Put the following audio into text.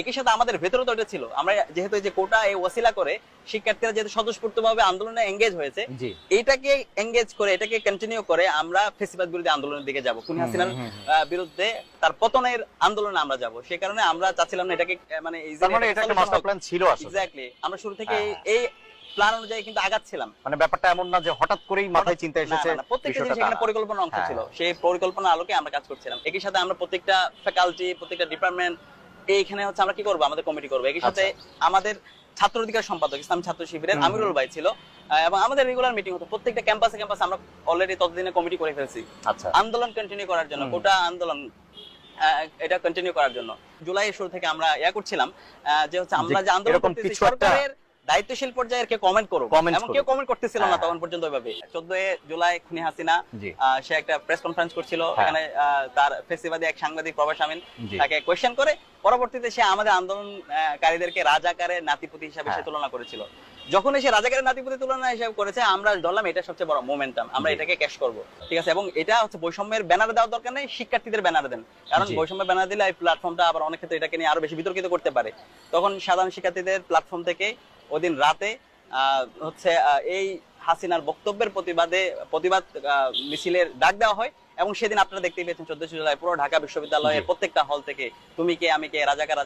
একই সাথে আমাদের ভেতরে তো এটা ছিল। আমরা যেহেতু এই যে কোটা এই ওসিলা করে শিক্ষার্থীরা যেহেতু স্বতঃস্ফূর্তভাবে আন্দোলনে এঙ্গেজ হয়েছে এটাকে এঙ্গেজ করে এটাকে কন্টিনিউ করে আমরা ফেসিবাদ বিরোধী আন্দোলনের দিকে যাব। খুনি হাসিনার বিরুদ্ধে তার পতনের আন্দোলনে আমরা যাব। সেই কারণে আমরা চাচ্ছিলাম না এটাকে মানে তার মানে এটা একটা মাস্টার প্ল্যান ছিল আসলে। এক্স্যাক্টলি আমরা শুরু থেকে হ্যাঁ। এই প্ল্যান অনুযায়ী কিন্তু আগাচ্ছিলাম। মানে ব্যাপারটা এমন না যে হঠাৎ করেই মাথায় চিন্তা এসেছে প্রত্যেকটা জিনিস এখানে পরিকল্পনা অংশ হ্যাঁ। ছিল। সেই পরিকল্পনা আলোকে আমরা কাজ করছিলাম। একই সাথে আমরা প্রত্যেকটা ফ্যাকাল্টি প্রত্যেকটা ডিপার্টমেন্ট এইখানে হচ্ছে আমরা কি করব? আমাদের কমিটি করব। একই সাথে আমাদের ছাত্র অধিকার সম্পাদক ইসলাম ছাত্র শিবিরের আচ্ছা। আমিরুল ভাই ছিল। এবং আমাদের রেগুলার মিটিং হতো। প্রত্যেকটা ক্যাম্পাসে ক্যাম্পাসে আমরা অলরেডি ততদিনে কমিটি করে ফেলছি। আচ্ছা। আন্দোলন কন্টিনিউ করার জন্য কোটা গোটা আন্দোলন এটা কন্টিনিউ করার জন্য। জুলাই শুরু থেকে আমরা ইয়া করছিলাম যে হচ্ছে আমরা যে আন্দোলন করতেছি সরকারের দায়িত্বশীল পর্যায়ের কে কমেন্ট করো করুক। কেউ কমেন্ট করতেছিল না হ্যাঁ। তখন পর্যন্ত ওইভাবে চোদ্দ জুলাই খুনি হাসিনা আহ, সে একটা প্রেস কনফারেন্স করছিল হ্যাঁ। এখানে তার ফেসিবাদী এক সাংবাদিক প্রভাস আমিন তাকে কোয়েশ্চেন করে পরবর্তীতে সে আমাদের আন্দোলনকারীদেরকে রাজাকারের নাতিপুতি হিসাবে সে হ্যাঁ। তুলনা করেছিল যখন এসে রাজাকারের নাতিপুতি তুলনা হিসাবে করেছে আমরা ধরলাম এটা সবচেয়ে বড় মোমেন্টাম আমরা এটাকে ক্যাশ করব। ঠিক আছে? এবং এটা হচ্ছে বৈষম্যের ব্যানার দেওয়ার দরকার নেই শিক্ষার্থীদের ব্যানার দেন। কারণ বৈষম্যের ব্যানার দিলে এই প্ল্যাটফর্মটা আবার অনেক ক্ষেত্রে এটাকে নিয়ে আরও বেশি বিতর্কিত করতে পারে। তখন সাধারণ শিক্ষার্থীদের প্ল্যাটফর্ম থেকে ওদিন রাতে আহ, হচ্ছে এই হাসিনার বক্তব্যের প্রতিবাদে প্রতিবাদ মিছিলের ডাক দেওয়া হয় এবং সেদিন আপনারা দেখতেই পেয়েছেন চোদ্দশো জুলাই পুরো ঢাকা বিশ্ববিদ্যালয়ের প্রত্যেকটা হল থেকে তুমি কে আমি কে রাজাকার